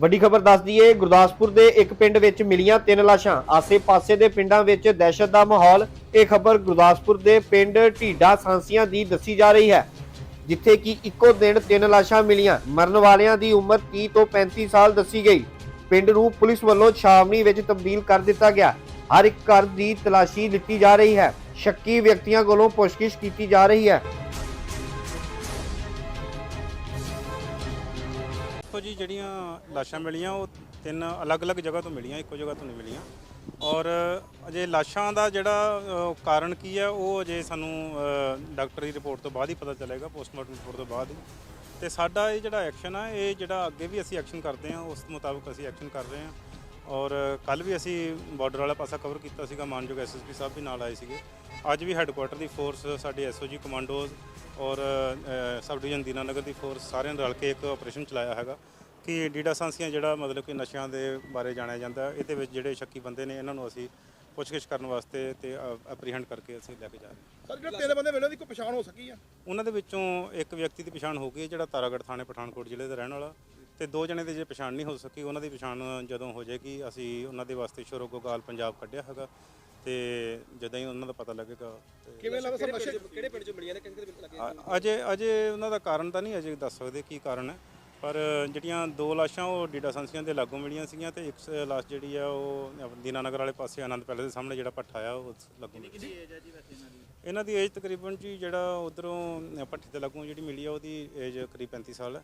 ਵੱਡੀ ਖਬਰ ਦੱਸਦੀ ਏ ਗੁਰਦਾਸਪੁਰ ਦੇ ਇੱਕ ਪਿੰਡ ਵਿੱਚ ਮਿਲੀਆਂ ਤਿੰਨ ਲਾਸ਼ਾਂ। ਆਸੇ-ਪਾਸੇ ਦੇ ਪਿੰਡਾਂ ਵਿੱਚ ਦਹਿਸ਼ਤ ਦਾ ਮਾਹੌਲ। ਇਹ ਖਬਰ ਗੁਰਦਾਸਪੁਰ ਦੇ ਪਿੰਡ ਢੀਡਾ ਸਾਂਸੀਆਂ ਦੀ ਦੱਸੀ ਜਾ ਰਹੀ ਹੈ, ਜਿੱਥੇ ਕਿ ਇੱਕੋ ਦਿਨ ਤਿੰਨ ਲਾਸ਼ਾਂ ਮਿਲੀਆਂ। ਮਰਨ ਵਾਲਿਆਂ ਦੀ ਉਮਰ 30 ਤੋਂ 35 ਸਾਲ ਦੱਸੀ ਗਈ। ਪਿੰਡ ਨੂੰ ਪੁਲਿਸ ਵੱਲੋਂ ਛਾਵਣੀ ਵਿੱਚ ਤਬਦੀਲ ਕਰ ਦਿੱਤਾ ਗਿਆ। ਹਰ ਇੱਕ ਘਰ ਦੀ ਤਲਾਸ਼ੀ ਦਿੱਤੀ ਜਾ ਰਹੀ ਹੈ। ਸ਼ੱਕੀ ਵਿਅਕਤੀਆਂ ਕੋਲੋਂ ਪੁੱਛਗਿੱਛ ਕੀਤੀ ਜਾ ਰਹੀ ਹੈ। ਦੇਖੋ ਜੀ ਜਿਹੜੀਆਂ ਲਾਸ਼ਾਂ ਮਿਲੀਆਂ ਉਹ ਤਿੰਨ ਅਲੱਗ-ਅਲੱਗ ਜਗ੍ਹਾ ਤੋਂ ਮਿਲੀਆਂ ਇੱਕੋ ਜਗ੍ਹਾ ਤੋਂ ਨਹੀਂ ਮਿਲੀਆਂ। ਔਰ ਅਜੇ ਲਾਸ਼ਾਂ ਦਾ ਜਿਹੜਾ ਅ, ਕਾਰਨ ਕੀ ਹੈ ਉਹ ਅਜੇ ਸਾਨੂੰ ਅ, ਡਾਕਟਰ ਦੀ ਰਿਪੋਰਟ ਤੋਂ ਬਾਅਦ ਹੀ ਪਤਾ ਚੱਲੇਗਾ ਪੋਸਟਮਾਰਟਮ ਰਿਪੋਰਟ ਤੋਂ ਬਾਅਦ ਹੀ। ਤੇ ਸਾਡਾ ਇਹ ਜਿਹੜਾ ਐਕਸ਼ਨ ਆ ਇਹ ਜਿਹੜਾ ਅੱਗੇ ਵੀ ਅਸੀਂ ਐਕਸ਼ਨ ਕਰਦੇ ਹਾਂ ਉਸ ਮੁਤਾਬਕ ਅਸੀਂ ਐਕਸ਼ਨ ਕਰ ਰਹੇ ਹਾਂ। ਔਰ ਕੱਲ ਵੀ ਅਸੀਂ ਬਾਰਡਰ ਵਾਲਾ ਪਾਸਾ ਕਵਰ ਕੀਤਾ ਸੀਗਾ ਮਾਨਯੋਗ ਐਸਐਸਪੀ ਸਾਹਿਬ ਵੀ ਨਾਲ ਆਏ ਸੀਗੇ। ਅੱਜ ਵੀ ਹੈੱਡਕੁਆਟਰ ਦੀ ਫੋਰਸ ਸਾਡੇ ਐਸਓਜੀ ਕਮਾਂਡੋਜ਼ ਔਰ ਸਬ ਡਿਵੀਜ਼ਨ ਦੀਨਾਨਗਰ ਦੀ ਫੋਰਸ ਸਾਰਿਆਂ ਨੇ ਰਲ ਕੇ ਇੱਕ ਆਪਰੇਸ਼ਨ ਚਲਾਇਆ ਹੈਗਾ। ਕਿ ਡੀਡਾ ਸਾਂਸੀਆਂ ਜਿਹੜਾ ਮਤਲਬ ਕਿ ਨਸ਼ਿਆਂ ਦੇ ਬਾਰੇ ਜਾਣਿਆ ਜਾਂਦਾ। ਇਹਦੇ ਵਿੱਚ ਜਿਹੜੇ ਸ਼ੱਕੀ ਬੰਦੇ ਨੇ ਇਹਨਾਂ ਨੂੰ ਅਸੀਂ ਪੁੱਛਗਿੱਛ ਕਰਨ ਵਾਸਤੇ ਤੇ ਐਪਰੀਹੈਂਡ ਕਰਕੇ ਅਸੀਂ ਲੈ ਕੇ ਜਾ ਰਹੇ ਹਾਂ। ਸਰ ਜਿਹੜੇ ਤਿੰਨ ਬੰਦੇ ਮਿਲੇ ਉਹਦੀ ਕੋਈ ਪਛਾਣ ਹੋ ਸਕੀ ਆ? ਉਹਨਾਂ ਦੇ ਵਿੱਚੋਂ ਇੱਕ ਵਿਅਕਤੀ ਦੀ ਪਛਾਣ ਹੋ ਗਈ ਹੈ ਜਿਹੜਾ ਤਾਰਾਗੜ੍ਹ ਥਾਣੇ ਪਠਾਨਕੋਟ ਜ਼ਿਲ੍ਹੇ ਦਾ ਰਹਿਣ ਵਾਲਾ। ਤੇ ਦੋ ਜਣੇ ਦੀ ਜੇ ਪਛਾਣ ਨਹੀਂ ਹੋ ਸਕੀ ਉਹਨਾਂ ਦੀ ਪਛਾਣ ਜਦੋਂ ਹੋ ਜਾਏਗੀ ਅਸੀਂ ਉਹਨਾਂ ਦੇ ਵਾਸਤੇ ਸ਼ੁਰੂ ਗੋਗਾਲ ਪੰਜਾਬ ਕੱਢਿਆ ਹੈਗਾ। ਤੇ ਜਦੋਂ ਹੀ ਉਹਨਾਂ ਦਾ ਪਤਾ ਲੱਗੇਗਾ ਕਿਵੇਂ ਲੱਗਦਾ ਸਰ ਨਸ਼ੇ ਕਿਹੜੇ ਪਿੰਡ ਚੋਂ ਮਿਲੀਆਂ ਨੇ ਕਿੰਨੇ ਪਿੰਡ ਲੱਗੇ ਅ- ਅਜੇ ਅਜੇ ਉਹਨਾਂ ਦਾ ਕਾਰਨ ਤਾਂ ਨਹੀਂ ਅਜੇ ਦੱਸ ਸਕਦੇ ਕੀ ਕਾਰਨ ਹੈ। ਪਰ ਜਿਹੜੀਆਂ ਦੋ ਲਾਸ਼ਾਂ ਉਹ ਡੀਡਾ ਸੰਸੀਆਂ ਦੇ ਲਾਗੋਂ ਮਿਲੀਆਂ ਸੀਗੀਆਂ ਤੇ ਇੱਕ ਲਾਸ਼ ਜਿਹੜੀ ਆ ਉਹ ਦੀਨਾਨਗਰ ਵਾਲੇ ਪਾਸੇ ਆਨੰਦ ਪੈਲੇਸ ਦੇ ਸਾਹਮਣੇ ਜਿਹੜਾ ਪੱਠਾ ਆ ਉਸ ਲਾਗੋਂ ਮਿਲੀ। ਇਹਨਾਂ ਦੀ? ਏਜ ਤਕਰੀਬਨ ਜੀ ਜਿਹੜਾ ਉਧਰੋਂ ਪੱਠੇ ਦੇ ਲਾਗੋਂ ਜਿਹੜੀ ਮਿਲੀ ਆ ਉਹਦੀ ਏਜ ਕਰੀਬ 35 ਸਾਲ ਹੈ।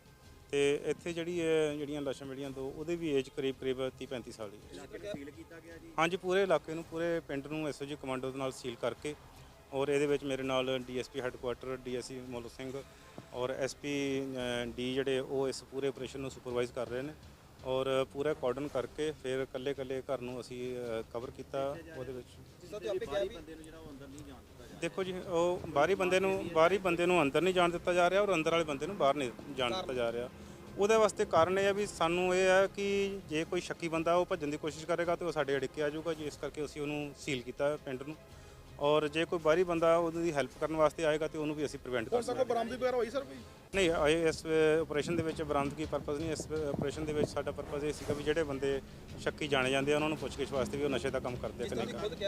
ਤੇ ਇੱਥੇ ਜਿਹੜੀ ਹੈ ਜਿਹੜੀਆਂ ਲਾਸ਼ਾਂ ਮਿਲੀਆਂ ਦੋ ਉਹਦੀ ਵੀ ਏਜ ਕਰੀਬ ਕਰੀਬ 30 35 ਸਾਲ ਦੀ ਹੈ ਸੀਲ ਕੀਤਾ ਗਿਆ ਜੀ? ਹਾਂਜੀ ਪੂਰੇ ਇਲਾਕੇ ਨੂੰ ਪੂਰੇ ਪਿੰਡ ਨੂੰ ਐਸਓਜੀ ਕਮਾਂਡੋ ਦੇ ਨਾਲ ਸੀਲ ਕਰਕੇ ਔਰ ਇਹਦੇ ਵਿੱਚ ਮੇਰੇ ਨਾਲ DSP headquarter, DSC Mol Singh ਔਰ ਐਸਪੀ ਡੀ ਜਿਹੜੇ ਉਹ ਇਸ ਪੂਰੇ ਆਪਰੇਸ਼ਨ ਨੂੰ ਸੁਪਰਵਾਈਜ਼ ਕਰ ਰਹੇ ਨੇ ਔਰ ਪੂਰਾ ਕਾਰਡਨ ਕਰਕੇ ਫਿਰ ਕੱਲੇ ਕੱਲੇ ਘਰ ਨੂੰ ਅਸੀਂ ਕਵਰ ਕੀਤਾ ਉਹਦੇ ਵਿੱਚ। ਦੇਖੋ ਜੀ, ਉਹ ਬਾਹਰੀ ਬੰਦੇ ਨੂੰ, ਬਾਹਰੀ ਬੰਦੇ ਨੂੰ ਅੰਦਰ ਨਹੀਂ ਜਾਣ ਦਿੱਤਾ ਜਾ ਰਿਹਾ ਔਰ ਅੰਦਰ ਵਾਲੇ ਬੰਦੇ ਨੂੰ ਬਾਹਰ ਨਹੀਂ ਜਾਣ ਦਿੱਤਾ ਜਾ ਰਿਹਾ। ਉਹਦੇ ਵਾਸਤੇ ਕਾਰਨ ਇਹ ਹੈ ਵੀ ਸਾਨੂੰ ਇਹ ਹੈ ਕਿ ਜੇ ਕੋਈ ਸ਼ੱਕੀ ਬੰਦਾ ਉਹ ਭੱਜਣ ਦੀ ਕੋਸ਼ਿਸ਼ ਕਰੇਗਾ ਤੇ ਉਹ ਸਾਡੇ ਅੜਿੱਕੇ ਆ ਜਾਊਗਾ ਜੀ, ਇਸ ਕਰਕੇ ਅਸੀਂ ਉਹਨੂੰ ਸੀਲ ਕੀਤਾ ਪਿੰਡ ਨੂੰ। ਔਰ ਜੇ ਕੋਈ ਬਾਹਰੀ ਬੰਦਾ ਉਹਦੀ ਹੈਲਪ ਕਰਨ ਵਾਸਤੇ ਆਏਗਾ ਤੇ ਉਹਨੂੰ ਵੀ ਅਸੀਂ ਪ੍ਰੀਵੈਂਟ ਕਰ ਸਕਦੇ ਬਰਾਮਦੀ ਵਗੈਰਾ ਹੋਈ ਸਰ ਕੋਈ? ਨਹੀਂ ਇਹ ਇਸ ਆਪਰੇਸ਼ਨ ਦੇ ਵਿੱਚ ਬਰਾਮਦਗੀ ਪਰਪਸ ਨਹੀਂ ਇਸ ਆਪਰੇਸ਼ਨ ਦੇ ਵਿੱਚ ਸਾਡਾ ਪਰਪਸ ਇਹ ਸੀਗਾ ਵੀ ਜਿਹੜੇ ਬੰਦੇ ਸ਼ੱਕੀ ਜਾਣੇ ਜਾਂਦੇ ਆ ਉਹਨਾਂ ਨੂੰ ਪੁੱਛਗਿੱਛ ਵਾਸਤੇ ਵੀ ਉਹ ਨਸ਼ੇ ਦਾ ਕੰਮ ਕਰਦੇ ਆ ਕਿ ਨਹੀਂ ਕਰਦੇ।